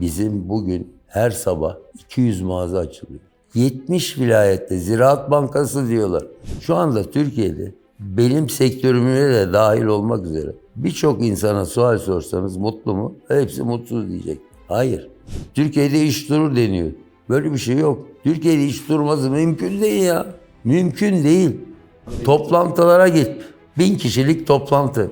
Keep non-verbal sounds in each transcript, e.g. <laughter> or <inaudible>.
Bizim bugün her sabah 200 mağaza açılıyor. 70 vilayette Ziraat Bankası diyorlar. Şu anda Türkiye'de benim sektörüme de dahil olmak üzere birçok insana sual sorsanız mutlu mu? Hepsi mutsuz diyecek. Hayır. Türkiye'de iş durur deniyor. Böyle bir şey yok. Türkiye'de iş durması mümkün değil ya. Mümkün değil. Toplantılara git. Bin kişilik toplantı.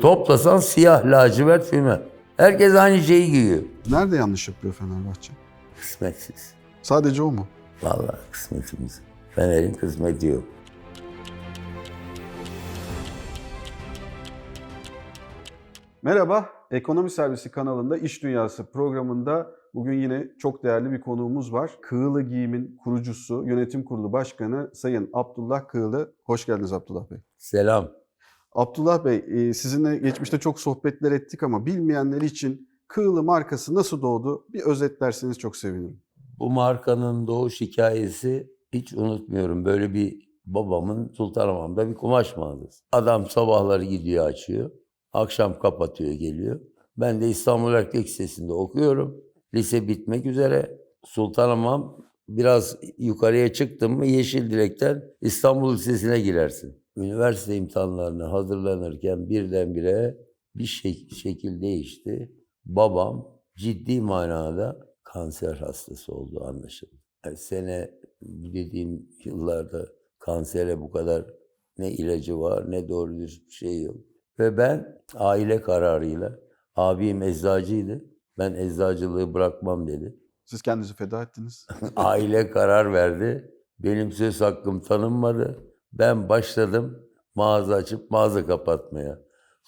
Toplasan siyah lacivert füme. Herkes aynı şeyi giyiyor. Nerede yanlış yapıyor Fenerbahçe? Kısmetsiz. Sadece o mu? Vallahi kısmetimiz. Fener'in kısmeti yok. Merhaba, Ekonomi Servisi kanalında İş Dünyası programında bugün yine çok değerli bir konuğumuz var. Kığılı Giyim'in kurucusu, yönetim kurulu başkanı Sayın Abdullah Kığılı. Hoş geldiniz Abdullah Bey. Selam. Abdullah Bey, e, sizinle geçmişte çok sohbetler ettik ama bilmeyenler için Kığılı markası nasıl doğdu? Bir özetlerseniz çok sevinirim. Bu markanın doğuş hikayesi hiç unutmuyorum. Böyle bir babamın Sultanahmet'te bir kumaş mağazası. Adam sabahları gidiyor açıyor. Akşam kapatıyor geliyor. Ben de İstanbul Erkek Lisesi'nde okuyorum. Lise bitmek üzere. Sultanahmet biraz yukarıya çıktın mı Yeşil Dilek'ten İstanbul Lisesi'ne girersin. Üniversite imtihanlarına hazırlanırken birdenbire bir şek- şekil değişti. Babam ciddi manada kanser hastası olduğu anlaşıldı. Yani sene dediğim yıllarda kansere bu kadar ne ilacı var ne doğru bir şey yok. Ve ben aile kararıyla, abim eczacıydı, ben eczacılığı bırakmam dedi. Siz kendinizi feda ettiniz. <laughs> Aile karar verdi. Benim söz hakkım tanınmadı. Ben başladım mağaza açıp mağaza kapatmaya.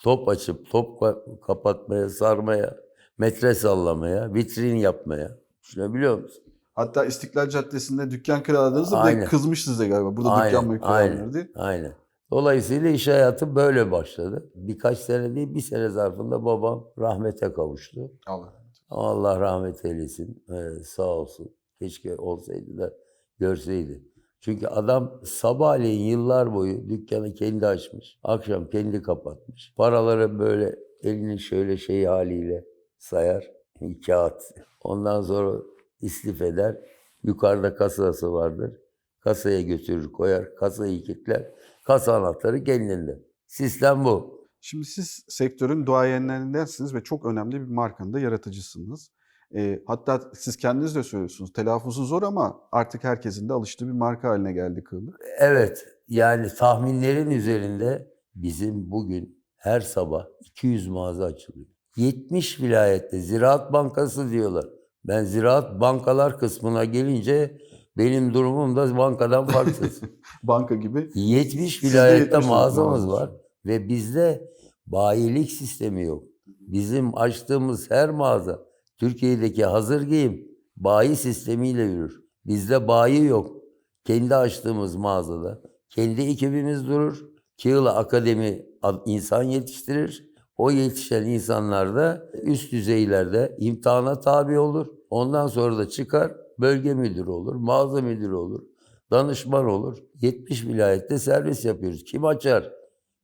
Top açıp top ka- kapatmaya, sarmaya, metre sallamaya, vitrin yapmaya. Düşünebiliyor musun? Hatta İstiklal Caddesi'nde dükkan kiraladığınızda bir de Aynen. kızmış size galiba. Burada Aynen, dükkan mı aynen. kiralanır diye. Aynen. Dolayısıyla iş hayatı böyle başladı. Birkaç sene değil, bir sene zarfında babam rahmete kavuştu. Allah. Allah rahmet eylesin. Ee, sağ olsun. Keşke olsaydı da görseydi. Çünkü adam sabahleyin yıllar boyu dükkanı kendi açmış. Akşam kendi kapatmış. Paraları böyle elini şöyle şey haliyle sayar. <laughs> Kağıt. Ondan sonra istif eder. Yukarıda kasası vardır. Kasaya götürür koyar. Kasayı kilitler. Kasa anahtarı kendinde. Sistem bu. Şimdi siz sektörün duayenlerindensiniz ve çok önemli bir markanın da yaratıcısınız. Ee, hatta siz kendiniz de söylüyorsunuz. Telaffuzu zor ama artık herkesin de alıştığı bir marka haline geldi Kığılı. Evet, yani tahminlerin üzerinde bizim bugün her sabah 200 mağaza açılıyor. 70 vilayette Ziraat Bankası diyorlar. Ben Ziraat Bankalar kısmına gelince benim durumum da bankadan farksız. <laughs> Banka gibi. 70 Sizde vilayette 70 mağazamız mağaza. var ve bizde bayilik sistemi yok. Bizim açtığımız her mağaza Türkiye'deki hazır giyim bayi sistemiyle yürür. Bizde bayi yok. Kendi açtığımız mağazada kendi ekibimiz durur. Kığla Akademi ad- insan yetiştirir. O yetişen insanlar da üst düzeylerde imtihana tabi olur. Ondan sonra da çıkar bölge müdürü olur, mağaza müdürü olur, danışman olur. 70 vilayette servis yapıyoruz. Kim açar?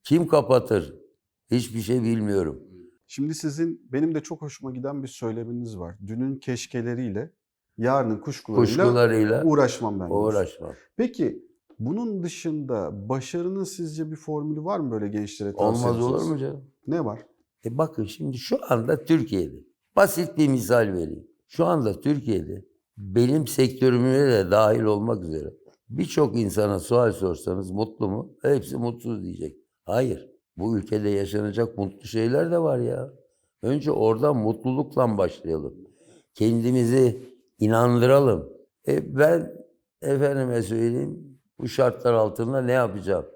Kim kapatır? Hiçbir şey bilmiyorum. Şimdi sizin benim de çok hoşuma giden bir söyleminiz var. Dünün keşkeleriyle yarının kuşkularıyla, Kuşkularıyla uğraşmam ben. uğraşmam. Peki bunun dışında başarının sizce bir formülü var mı böyle gençlere tavsiye Olmaz olur mu canım? Ne var? E bakın şimdi şu anda Türkiye'de basit bir misal vereyim. Şu anda Türkiye'de benim sektörüme de dahil olmak üzere birçok insana sual sorsanız mutlu mu? Hepsi mutsuz diyecek. Hayır. Bu ülkede yaşanacak mutlu şeyler de var ya. Önce oradan mutlulukla başlayalım. Kendimizi inandıralım. E ben efendime söyleyeyim bu şartlar altında ne yapacağım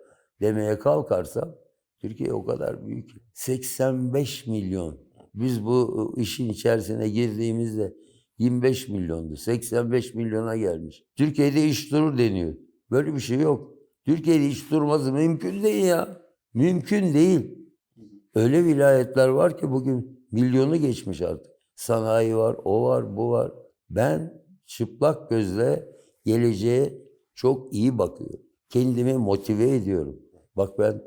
demeye kalkarsam Türkiye o kadar büyük. 85 milyon. Biz bu işin içerisine girdiğimizde 25 milyondu. 85 milyona gelmiş. Türkiye'de iş durur deniyor. Böyle bir şey yok. Türkiye'de iş durması mümkün değil ya. Mümkün değil. Öyle vilayetler var ki bugün milyonu geçmiş artık. Sanayi var, o var, bu var. Ben çıplak gözle geleceğe çok iyi bakıyorum. Kendimi motive ediyorum. Bak ben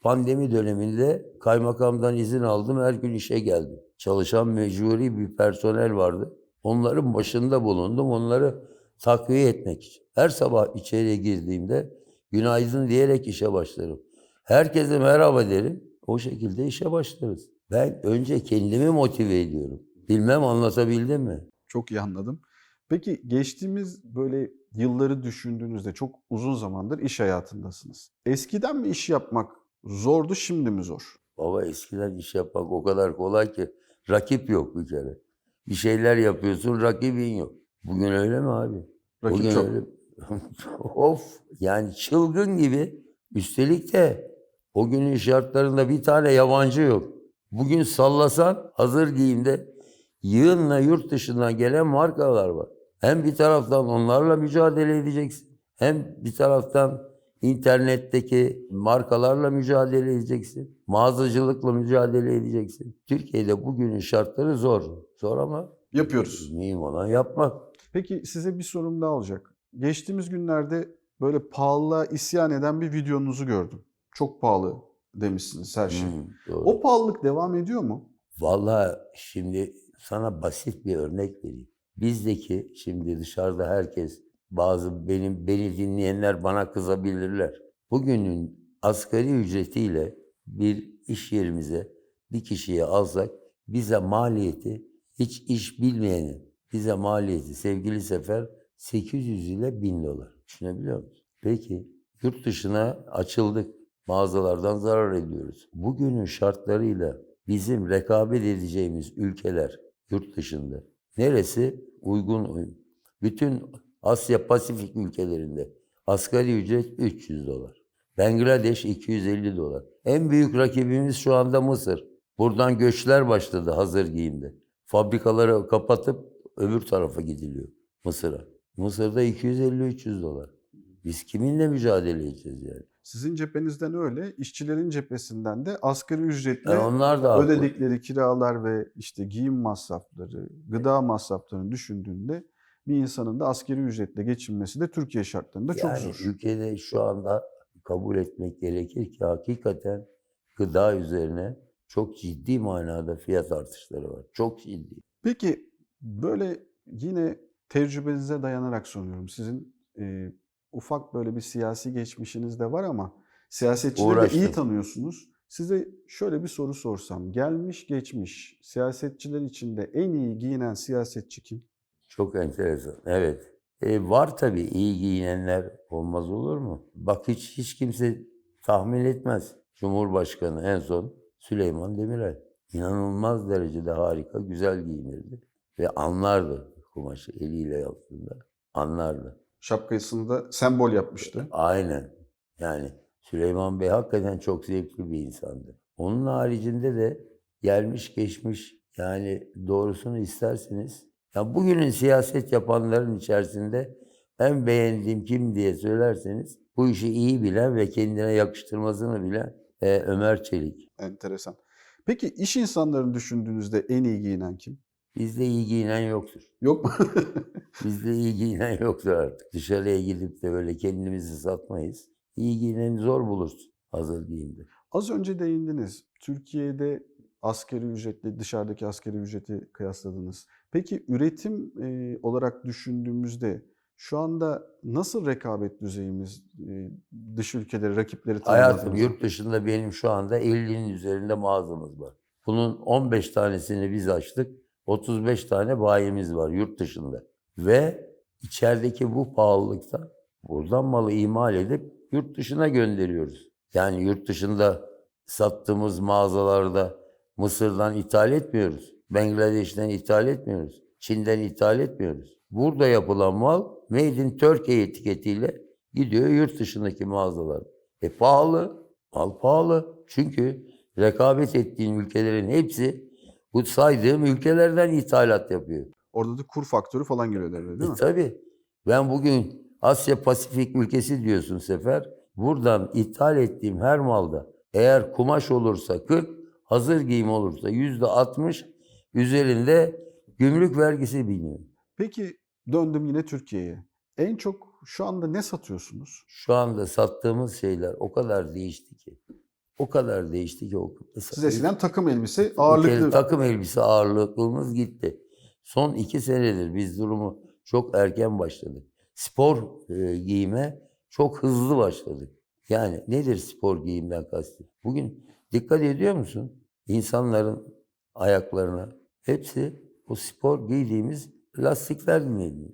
pandemi döneminde kaymakamdan izin aldım, her gün işe geldim. Çalışan mecburi bir personel vardı. Onların başında bulundum. Onları takviye etmek için. Her sabah içeriye girdiğimde günaydın diyerek işe başlarım. Herkese merhaba derim. O şekilde işe başlarız. Ben önce kendimi motive ediyorum. Bilmem anlatabildim mi? Çok iyi anladım. Peki geçtiğimiz böyle yılları düşündüğünüzde çok uzun zamandır iş hayatındasınız. Eskiden mi iş yapmak zordu, şimdi mi zor? Baba eskiden iş yapmak o kadar kolay ki rakip yok bir kere. Bir şeyler yapıyorsun rakibin yok. Bugün öyle mi abi? Rakip Bugün çok. öyle. <laughs> of yani çılgın gibi. Üstelik de o günün şartlarında bir tane yabancı yok. Bugün sallasan hazır giyimde yığınla yurt dışından gelen markalar var. Hem bir taraftan onlarla mücadele edeceksin. Hem bir taraftan internetteki markalarla mücadele edeceksin. Mağazacılıkla mücadele edeceksin. Türkiye'de bugünün şartları zor. Zor ama Yapıyoruz. mühim olan yapmak. Peki size bir sorum daha olacak. Geçtiğimiz günlerde böyle pahalılığa isyan eden bir videonuzu gördüm. Çok pahalı demişsiniz her şey. Hmm, doğru. O pahalılık devam ediyor mu? Vallahi şimdi sana basit bir örnek vereyim. Bizdeki şimdi dışarıda herkes bazı benim beni dinleyenler bana kızabilirler. Bugünün asgari ücretiyle bir iş yerimize bir kişiye alsak bize maliyeti hiç iş bilmeyenin bize maliyeti sevgili sefer 800 ile 1000 dolar. Düşünebiliyor musun? Peki yurt dışına açıldık. Mağazalardan zarar ediyoruz. Bugünün şartlarıyla bizim rekabet edeceğimiz ülkeler yurt dışında. Neresi uygun? Bütün Asya Pasifik ülkelerinde asgari ücret 300 dolar. Bangladeş 250 dolar. En büyük rakibimiz şu anda Mısır. Buradan göçler başladı hazır giyimde. Fabrikaları kapatıp öbür tarafa gidiliyor Mısır'a. Mısır'da 250-300 dolar. Biz kiminle mücadele edeceğiz yani? Sizin cephenizden öyle, işçilerin cephesinden de asgari ücretle Yani onlar da haklı. ödedikleri kiralar ve işte giyim masrafları, gıda masraflarını düşündüğünde bir insanın da asgari ücretle geçinmesi de Türkiye şartlarında çok Yani zor. ülkede şu anda kabul etmek gerekir ki hakikaten gıda üzerine çok ciddi manada fiyat artışları var. Çok ciddi. Peki böyle yine tecrübenize dayanarak soruyorum. Sizin e, ufak böyle bir siyasi geçmişiniz de var ama siyasetçileri de iyi Uğraştım. tanıyorsunuz. Size şöyle bir soru sorsam. Gelmiş geçmiş siyasetçiler içinde en iyi giyinen siyasetçi kim? Çok enteresan. Evet. E, var tabii iyi giyinenler olmaz olur mu? Bak hiç hiç kimse tahmin etmez. Cumhurbaşkanı en son Süleyman Demirel. İnanılmaz derecede harika, güzel giyinirdi. Ve anlardı kumaşı eliyle yaptığında. Anlardı. Şapkasını da sembol yapmıştı. Aynen. Yani Süleyman Bey hakikaten çok zevkli bir insandı. Onun haricinde de gelmiş geçmiş yani doğrusunu isterseniz ya bugünün siyaset yapanların içerisinde en beğendiğim kim diye söylerseniz bu işi iyi bilen ve kendine yakıştırmasını bilen e, Ömer Çelik. Enteresan. Peki iş insanlarını düşündüğünüzde en iyi giyinen kim? Bizde iyi giyinen yoktur. Yok mu? <laughs> Bizde iyi giyinen yoktur artık. Dışarıya gidip de böyle kendimizi satmayız. İyi giyineni zor bulursun hazır giyimde. Az önce değindiniz. Türkiye'de asgari ücretle dışarıdaki asgari ücreti kıyasladınız. Peki üretim e, olarak düşündüğümüzde şu anda nasıl rekabet düzeyimiz e, dış ülkeleri, rakipleri Hayatım yurt dışında benim şu anda 50'nin üzerinde mağazamız var. Bunun 15 tanesini biz açtık. 35 tane bayimiz var yurt dışında. Ve içerideki bu pahalılıkta buradan malı imal edip yurt dışına gönderiyoruz. Yani yurt dışında sattığımız mağazalarda Mısır'dan ithal etmiyoruz. Bangladeş'ten ithal etmiyoruz. Çin'den ithal etmiyoruz. Burada yapılan mal Made in Turkey etiketiyle gidiyor yurt dışındaki mağazalar. E pahalı. Mal pahalı. Çünkü rekabet ettiğin ülkelerin hepsi bu saydığım ülkelerden ithalat yapıyor. Orada da kur faktörü falan giriyor devreye değil E mi? tabii. Ben bugün Asya Pasifik ülkesi diyorsun Sefer. Buradan ithal ettiğim her malda eğer kumaş olursa 40, hazır giyim olursa yüzde 60 üzerinde gümrük vergisi biniyor. Peki döndüm yine Türkiye'ye. En çok şu anda ne satıyorsunuz? Şu anda sattığımız şeyler o kadar değişti ki. O kadar değişti ki. O Siz eskiden takım elbise ağırlıklı takım elbise ağırlığımız gitti. Son iki senedir biz durumu çok erken başladık. Spor e, giyime çok hızlı başladık. Yani nedir spor giyimden kastım? Bugün dikkat ediyor musun? İnsanların ayaklarına hepsi o spor giydiğimiz lastikler dinleniyor.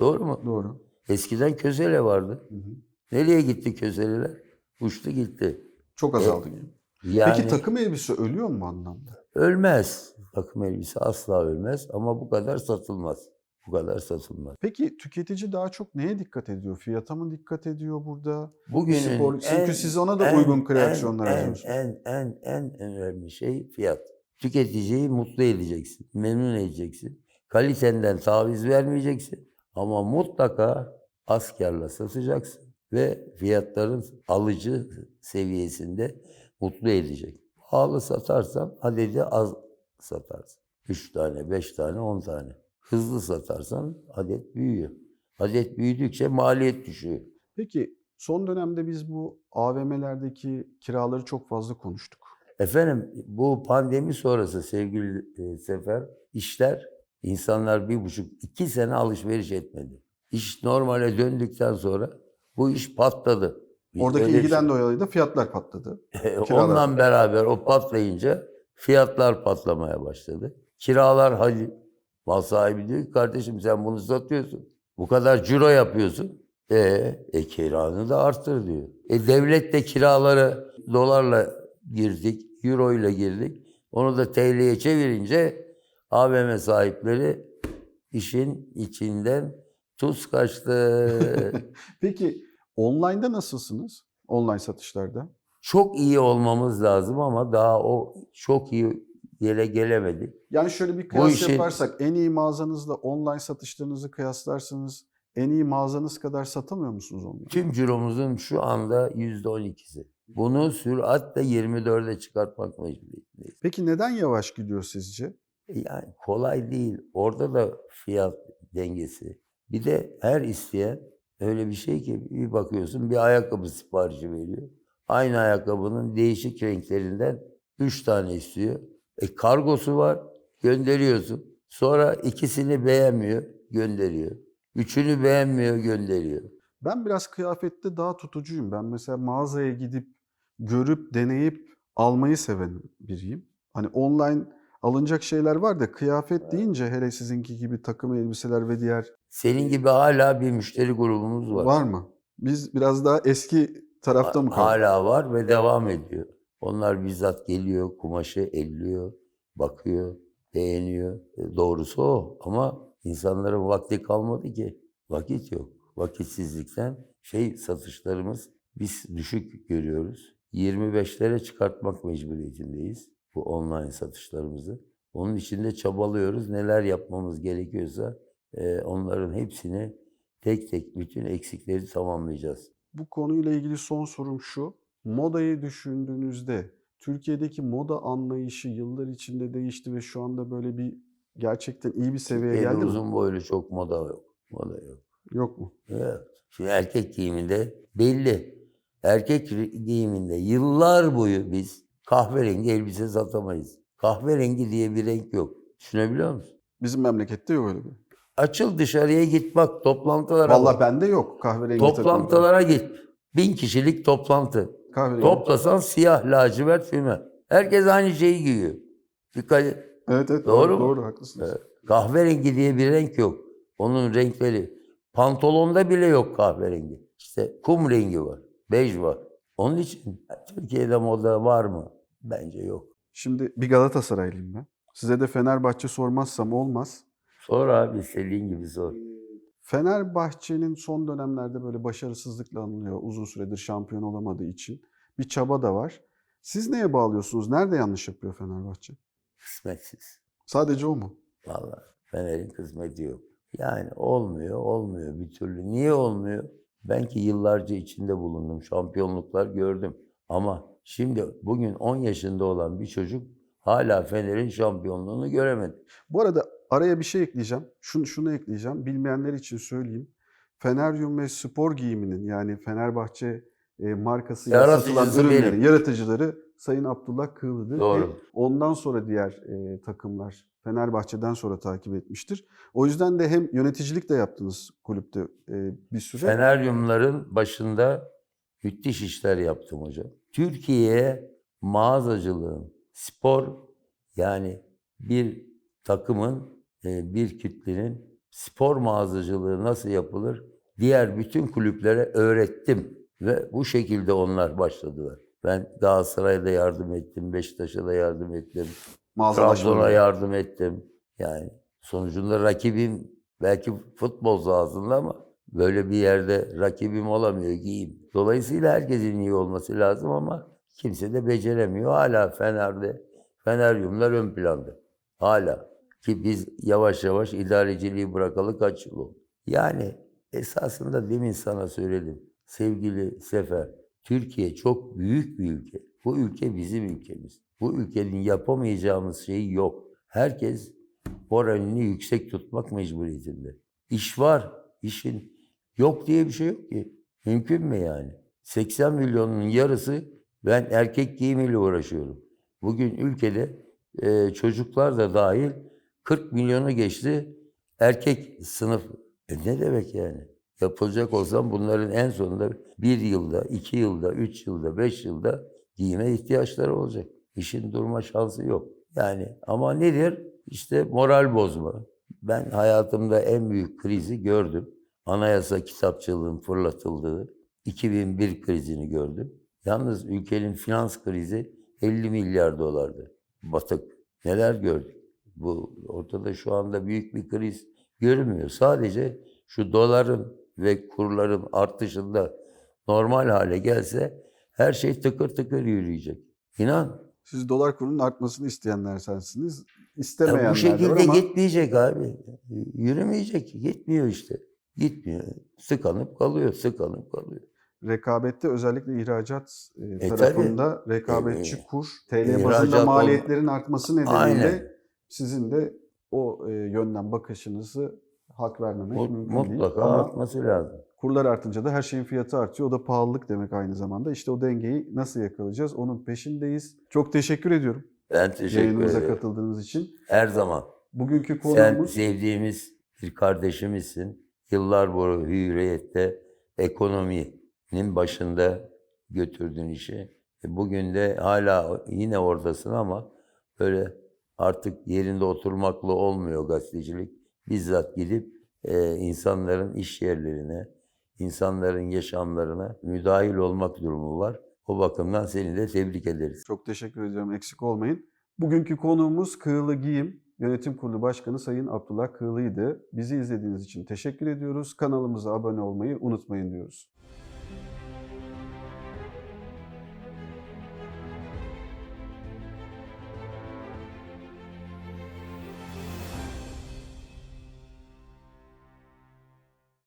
Doğru mu? Doğru. Eskiden közele vardı. Hı hı. Nereye gitti közeleler? Uçtu gitti. Çok azaldı giyim. Yani Peki takım elbise ölüyor mu anlamda? ölmez. Takım elbise asla ölmez ama bu kadar satılmaz. Bu kadar satılmaz. Peki tüketici daha çok neye dikkat ediyor? Fiyata mı dikkat ediyor burada? Bugünün Spor- çünkü en- siz ona da en- uygun kreasyonlar en, en, yazıyorsunuz. en, en, en önemli şey fiyat. Tüketiciyi mutlu edeceksin, memnun edeceksin. Kalitenden taviz vermeyeceksin ama mutlaka askerle satacaksın ve fiyatların alıcı seviyesinde mutlu edecek. Pahalı satarsan adedi az satarsın. 3 tane, 5 tane, 10 tane. Hızlı satarsan adet büyüyor. Adet büyüdükçe maliyet düşüyor. Peki son dönemde biz bu AVM'lerdeki kiraları çok fazla konuştuk. Efendim bu pandemi sonrası sevgili e, Sefer işler insanlar bir buçuk iki sene alışveriş etmedi. İş normale döndükten sonra bu iş patladı. Biz Oradaki ilgiden dolayı da fiyatlar patladı. şey- <laughs> kiralar. Ondan beraber o patlayınca fiyatlar patlamaya başladı. Kiralar hadi mal sahibi diyor ki kardeşim sen bunu satıyorsun. Bu kadar ciro yapıyorsun. E, e kiranı da arttır diyor. E devlet de kiraları dolarla girdik, euro ile girdik. Onu da TL'ye çevirince AVM sahipleri işin içinden tuz kaçtı. <laughs> Peki online'da nasılsınız? Online satışlarda. çok iyi olmamız lazım ama daha o çok iyi yere gelemedik. Yani şöyle bir kıyas işin- yaparsak en iyi mağazanızla online satışlarınızı kıyaslarsanız en iyi mağazanız kadar satamıyor musunuz online? Tüm ciromuzun şu anda yüzde on ikisi. Bunu süratle 24'e çıkartmak mecburiyetindeyiz. Peki neden yavaş gidiyor sizce? Yani kolay değil. Orada da fiyat dengesi. Bir de her isteyen öyle bir şey ki bir bakıyorsun bir ayakkabı siparişi veriyor. Aynı ayakkabının değişik renklerinden üç tane istiyor. E kargosu var gönderiyorsun. Sonra ikisini beğenmiyor gönderiyor. Üçünü beğenmiyor gönderiyor. Ben biraz kıyafette daha tutucuyum. Ben mesela mağazaya gidip görüp deneyip almayı seven biriyim. Hani online alınacak şeyler var da kıyafet deyince hele sizinki gibi takım elbiseler ve diğer Senin gibi hala bir müşteri grubumuz var. var mı? Biz biraz daha eski tarafta mı kaldık? Hala var ve devam ediyor. Onlar bizzat geliyor, kumaşı elliyor, bakıyor, beğeniyor. E, Doğrusu o. Ama insanların vakti kalmadı ki. Vakit yok. Vakitsizlikten şey satışlarımız biz düşük görüyoruz. 25'lere çıkartmak mecburiyetindeyiz bu online satışlarımızı. Onun için de çabalıyoruz. Neler yapmamız gerekiyorsa e, onların hepsini tek tek bütün eksikleri tamamlayacağız. Bu konuyla ilgili son sorum şu. Modayı düşündüğünüzde Türkiye'deki moda anlayışı yıllar içinde değişti ve şu anda böyle bir gerçekten iyi bir seviyeye Türkiye'de geldi mi? uzun boylu çok moda yok. Moda yok. Yok mu? Evet. Şimdi erkek giyiminde belli. Erkek giyiminde yıllar boyu biz kahverengi elbise satamayız. Kahverengi diye bir renk yok. Düşünebiliyor musun? Bizim memlekette yok öyle bir. Açıl dışarıya git bak toplantılara Vallahi bak. bende yok kahverengi. Toplantılara git. Bin kişilik toplantı. Kahverengi. Toplasan siyah lacivert füme. Herkes aynı şeyi giyiyor. Dikkat et. Evet evet Doğru doğru, mu? doğru haklısınız. Kahverengi diye bir renk yok. Onun renkleri. Pantolonda bile yok kahverengi. İşte kum rengi var. Bej var. Onun için Türkiye'de moda var mı? Bence yok. Şimdi bir Galatasaraylıyım ben. Size de Fenerbahçe sormazsam olmaz. Sor abi istediğin gibi sor. Fenerbahçe'nin son dönemlerde böyle başarısızlıkla anılıyor uzun süredir şampiyon olamadığı için. Bir çaba da var. Siz neye bağlıyorsunuz? Nerede yanlış yapıyor Fenerbahçe? Kısmetsiz. Sadece o mu? Vallahi Fener'in kısmeti yok. Yani olmuyor, olmuyor bir türlü. Niye olmuyor? Ben ki yıllarca içinde bulundum. Şampiyonluklar gördüm. Ama şimdi bugün 10 yaşında olan bir çocuk hala Fener'in şampiyonluğunu göremedi. Bu arada araya bir şey ekleyeceğim. Şunu, şunu ekleyeceğim. Bilmeyenler için söyleyeyim. Feneryum ve spor giyiminin yani Fenerbahçe e, Yaratıcısı ürünlerin benim. yaratıcıları Sayın Abdullah Kığlı'dır. Doğru. Ve ondan sonra diğer e, takımlar Fenerbahçe'den sonra takip etmiştir. O yüzden de hem yöneticilik de yaptınız kulüpte e, bir süre. Feneryumların başında müthiş işler yaptım hocam. Türkiye'ye mağazacılığın, spor yani bir takımın, e, bir kütlenin spor mağazacılığı nasıl yapılır diğer bütün kulüplere öğrettim. Ve bu şekilde onlar başladılar. Ben Galatasaray'da yardım ettim, Beşiktaş'a da yardım ettim. Trabzon'a yardım ettim. Yani sonucunda rakibim belki futbol sahasında ama böyle bir yerde rakibim olamıyor giyeyim. Dolayısıyla herkesin iyi olması lazım ama kimse de beceremiyor. Hala Fener'de, Feneryumlar ön planda. Hala. Ki biz yavaş yavaş idareciliği bırakalı kaç yıl oldu. Yani esasında demin sana söyledim. Sevgili Sefer, Türkiye çok büyük bir ülke. Bu ülke bizim ülkemiz. Bu ülkenin yapamayacağımız şey yok. Herkes moralini yüksek tutmak mecburiyetinde. İş var. İşin yok diye bir şey yok ki. Mümkün mü yani? 80 milyonun yarısı ben erkek giyimiyle uğraşıyorum. Bugün ülkede e, çocuklar da dahil 40 milyonu geçti erkek sınıf. E ne demek yani? Yapılacak olsam bunların en sonunda bir yılda, iki yılda, üç yılda, beş yılda giyime ihtiyaçları olacak. İşin durma şansı yok. Yani ama nedir? İşte moral bozma. Ben hayatımda en büyük krizi gördüm. Anayasa kitapçılığın fırlatıldığı 2001 krizini gördüm. Yalnız ülkenin finans krizi 50 milyar dolardı. Batık. Neler gördük? Bu ortada şu anda büyük bir kriz görünmüyor. Sadece şu doların ve kurların artışında normal hale gelse her şey tıkır tıkır yürüyecek. İnan. Siz dolar kurunun artmasını isteyenler sensiniz. Ya İstemeyenler bu de var şekilde ama gitmeyecek abi. Yürümeyecek. Gitmiyor işte. Gitmiyor. Sıkanıp kalıyor, sıkanıp kalıyor. rekabette özellikle ihracat e, E, tarafında rekabetçi E, kur, TL bazında maliyetlerin artması nedeniyle Aynen. sizin de o e, yönden bakışınızı hak vermemek Mut- mümkün değil. Mutlaka artması lazım. kurlar artınca da her şeyin fiyatı artıyor. O da pahalılık demek aynı zamanda. İşte o dengeyi nasıl yakalayacağız? Onun peşindeyiz. Çok teşekkür ediyorum Ben teşekkür yayınımıza ederim. katıldığınız için. Her zaman. Bugünkü Sen konuğumuz sevdiğimiz bir kardeşimizsin. Yıllar boyu hürriyette ekonominin başında götürdün işi. E, Bugün de hala yine oradasın ama böyle artık yerinde oturmakla olmuyor gazetecilik. Bizzat gidip e, insanların iş yerlerine, insanların yaşamlarına müdahil olmak durumu var. O bakımdan seni de tebrik ederiz. Çok teşekkür ediyorum. Eksik olmayın. Bugünkü konuğumuz Kığılı Giyim Yönetim Kurulu Başkanı Sayın Abdullah Kığılı'ydı. Bizi izlediğiniz için teşekkür ediyoruz. Kanalımıza abone olmayı unutmayın diyoruz.